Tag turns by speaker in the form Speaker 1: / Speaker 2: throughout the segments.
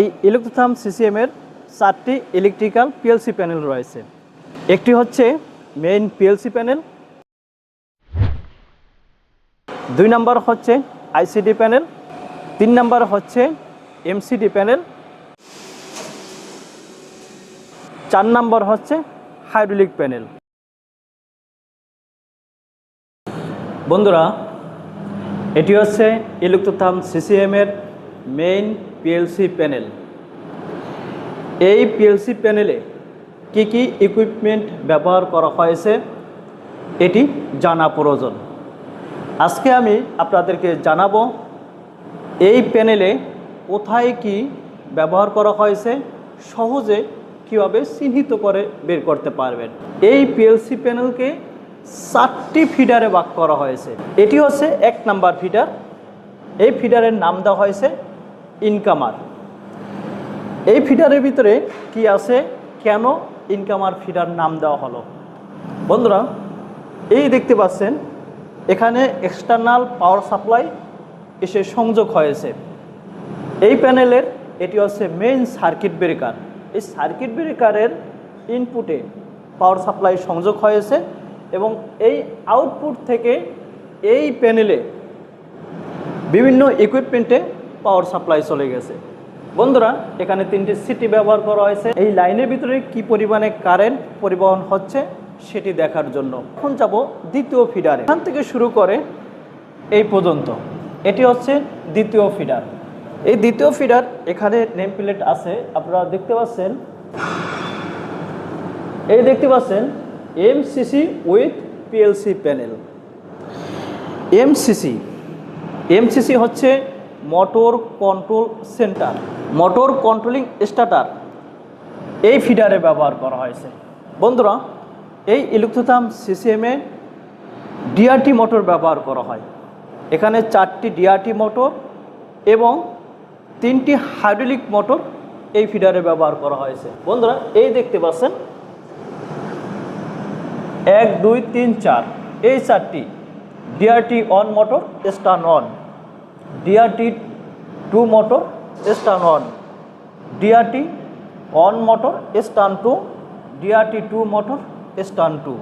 Speaker 1: এই ইলেকট্রোথাম সিসিএমের চারটি electrical PLC panel রয়েছে। একটি হচ্ছে মেইন পিএলসি প্যানেল, দুই নাম্বার হচ্ছে আইসিডি প্যানেল, তিন নাম্বার হচ্ছে এমসিডি প্যানেল, চার নাম্বার হচ্ছে হাইড্রোলিক প্যানেল। বন্ধুরা, এটি হচ্ছে ইলেকট্রোথাম সিসিএমের মেইন পিএলসি প্যানেল এই পিএলসি প্যানেলে কি কি ইকুইপমেন্ট ব্যবহার করা হয়েছে, এটি জানা প্রয়োজন। আজকে আমি আপনাদেরকে জানাব, এই প্যানেলে কোথায় কি ব্যবহার করা হয়েছে, সহজে কীভাবে চিহ্নিত করে বের করতে পারবেন। এই পিএলসি প্যানেলকে চারটি ফিডারে ভাগ করা হয়েছে। এটি হচ্ছে এক নাম্বার ফিডার এই ফিডারের নাম দেওয়া হয়েছে ইনকামার এই ফিডারের ভিতরে কি আছে? কেন ইনকামার ফিডার নাম দেওয়া হলো? বন্ধুরা, এই দেখতে পাচ্ছেন, এখানে এক্সটার্নাল পাওয়ার সাপ্লাই এসে সংযোগ হয়েছে। এই প্যানেলের, এটি হচ্ছে মেইন সার্কিট ব্রেকার এই সার্কিট ব্রেকারের ইনপুটে পাওয়ার সাপ্লাই সংযোগ হয়েছে এবং এই আউটপুট থেকে এই প্যানেলে বিভিন্ন ইকুইপমেন্টে পাওয়ার সাপ্লাই চলে গেছে। বন্ধুরা, এখানে তিনটি সিটি ব্যবহার করা হয়েছে। এই লাইনের ভিতরে কি পরিমাণে কারেন্ট পরিবহন হচ্ছে সেটি দেখার জন্য। এখন যাব দ্বিতীয় ফিডারে এখান থেকে শুরু করে এই পর্যন্ত। এটি হচ্ছে দ্বিতীয় ফিডার এই দ্বিতীয় ফিডার এখানে নেম প্লেট আছে। আপনারা দেখতে পাচ্ছেন। এই দেখতে পাচ্ছেন MCC with PLC panel MCC MCC হচ্ছে motor control center, motor controlling starter. এই ফিডারে ব্যবহার করা হয়েছে। বন্ধুরা, এই ইলেকট্রোথাম সিসিএমে ডিআরটি মোটর ব্যবহার করা হয়। এখানে চারটি ডিআরটি মোটর এবং তিনটি হাইড্রোলিক মোটর এই ফিডারে ব্যবহার করা হয়েছে। বন্ধুরা, এই দেখতে পাচ্ছেন? এক, দুই, তিন, চার। এই চারটি DRT one motor stand one. DRT two motor stand one DRT one motor stand two DRT two motor stand two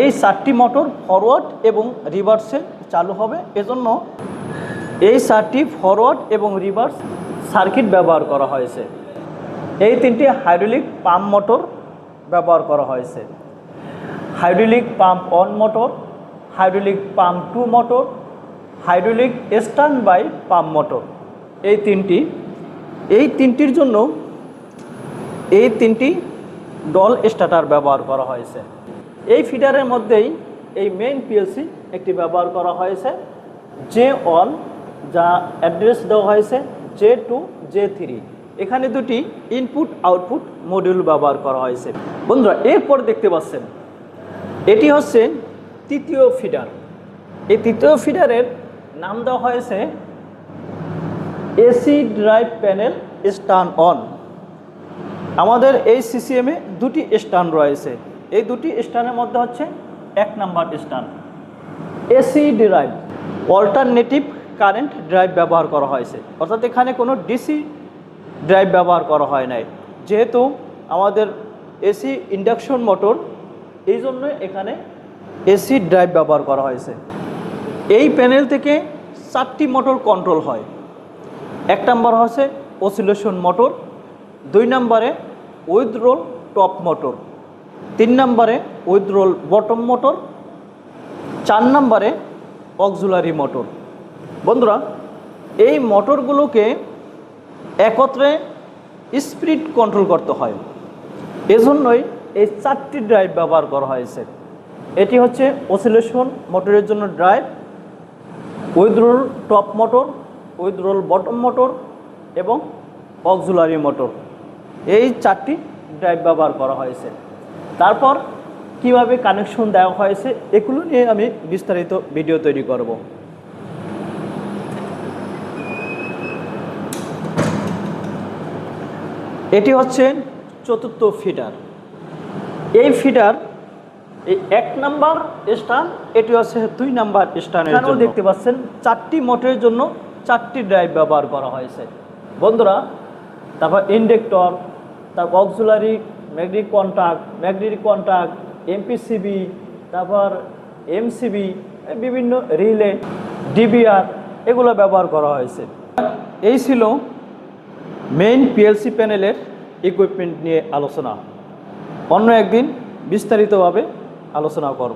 Speaker 1: এই চারটি মোটর ফরওয়ার্ড এবং রিভার্সে চালু হবে। এজন্য এই চারটি ফরওয়ার্ড এবং রিভার্স সার্কিট ব্যবহার করা হয়েছে। এই তিনটি হাইড্রোলিক পাম্প মোটর ব্যবহার করা হয়েছে। Hydraulic pump one motor hydraulic pump two motor hydraulic standby pump motor. এই তিনটি, এই তিনটির জন্য এই তিনটি ডল স্টার্টার ব্যবহার করা হয়েছে। এই ফিডারের মধ্যেই এই মেইন পিএলসি একটি ব্যবহার করা হয়েছে জে ওয়ান যা অ্যাড্রেস দেওয়া হয়েছে জে টু জে থ্রি এখানে দুটি ইনপুট আউটপুট মডিউল ব্যবহার করা হয়েছে। বন্ধুরা, এরপর দেখতে পাচ্ছেন, এটি হচ্ছে তৃতীয় ফিডার। এই তৃতীয় ফিডারের নাম দেওয়া হয়েছে AC drive panel stand one. আমাদের এই সিসিএমে দুটি স্টান রয়েছে। এই দুটি স্টানের মধ্যে হচ্ছে এক number stand AC drive, alternative current drive ব্যবহার করা হয়েছে। অর্থাৎ এখানে কোনো ডিসি ড্রাইভ ব্যবহার করা হয় নাই। যেহেতু আমাদের এসি ইন্ডাকশন মোটর, এই জন্য এখানে এসি ড্রাইভ ব্যবহার করা হয়েছে। এই প্যানেল থেকে চারটি মোটর কন্ট্রোল হয়। এক নম্বর হচ্ছে অসিলেশন মোটর, দুই নম্বরে উইথরোল টপ মোটর, তিন নম্বরে উইথরোল বটম মোটর, চার নম্বরে অক্সুলারি মোটর। বন্ধুরা, এই মোটরগুলোকে একত্রে স্পিড কন্ট্রোল করতে হয়। এজন্যই এই চারটি ড্রাইভ ব্যবহার করা হয়েছে। এটি হচ্ছে অসিলেশন মোটরের জন্য drive withdrawal top motor withdrawal bottom motor এবং অক্সুলারি মোটর। এই চারটি ড্রাইভ ব্যবহার করা হয়েছে। তারপর কীভাবে কানেকশন দেওয়া হয়েছে, এগুলো নিয়ে আমি বিস্তারিত ভিডিও তৈরি করব। এটি হচ্ছে চতুর্থ ফিডার এই ফিডার এই এক নাম্বার স্টান এটি হচ্ছে দুই নাম্বার স্টানের জন্য। দেখতে পাচ্ছেন চারটি মোটরের জন্য চারটি ড্রাইভ ব্যবহার করা হয়েছে। বন্ধুরা তারপর ইন্ডেক্টর তারপর auxiliary magnetic contact magnetic contact MPCB তারপর এমসিবি বিভিন্ন রিলে ডিবিআর এগুলো ব্যবহার করা হয়েছে। এই ছিল মেইন পিএলসি প্যানেলের ইকুইপমেন্ট নিয়ে আলোচনা। অন্য একদিন বিস্তারিতভাবে আলোচনা করব।